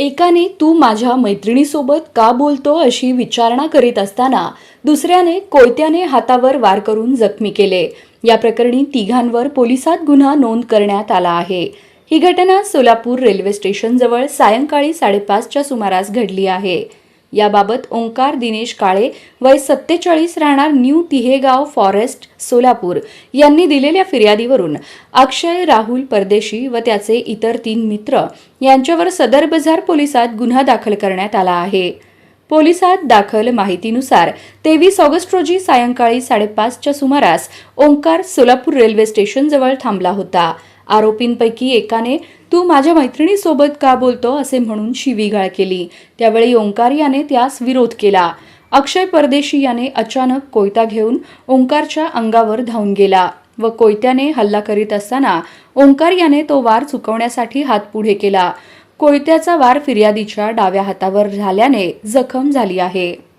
एकाने तू माझ्या मैत्रिणीसोबत का बोलतो अशी विचारणा करीत असताना दुसऱ्याने कोयत्याने हातावर वार करून जखमी केले. या प्रकरणी तिघांवर पोलिसात गुन्हा नोंद करण्यात आला आहे. ही घटना सोलापूर रेल्वे स्टेशनजवळ सायंकाळी साडेपाचच्या सुमारास घडली आहे. याबाबत ओंकार दिनेश काळे वय सत्तेचाळीस राहणार न्यू तिहेगाव फॉरेस्ट सोलापूर यांनी दिलेल्या फिर्यादीवरून अक्षय राहुल परदेशी व त्याचे इतर तीन मित्र यांच्यावर सदर बझार पोलिसात गुन्हा दाखल करण्यात आला आहे. पोलिसात दाखल माहितीनुसार तेवीस ऑगस्ट रोजी सायंकाळी साडेपाचच्या सुमारास ओंकार सोलापूर रेल्वे स्टेशनजवळ थांबला होता. आरोपींपैकी एकाने तू माझ्या मैत्रिणीसोबत का बोलतो असे म्हणून शिवीगाळ केली. त्यावेळी ओंकार याने त्यास विरोध केला. अक्षय परदेशी याने अचानक कोयता घेऊन ओंकारच्या अंगावर धावून गेला व कोयत्याने हल्ला करीत असताना ओंकार याने तो वार चुकवण्यासाठी हात पुढे केला. कोयत्याचा वार फिर्यादीच्या डाव्या हातावर झाल्याने जखम झाली आहे.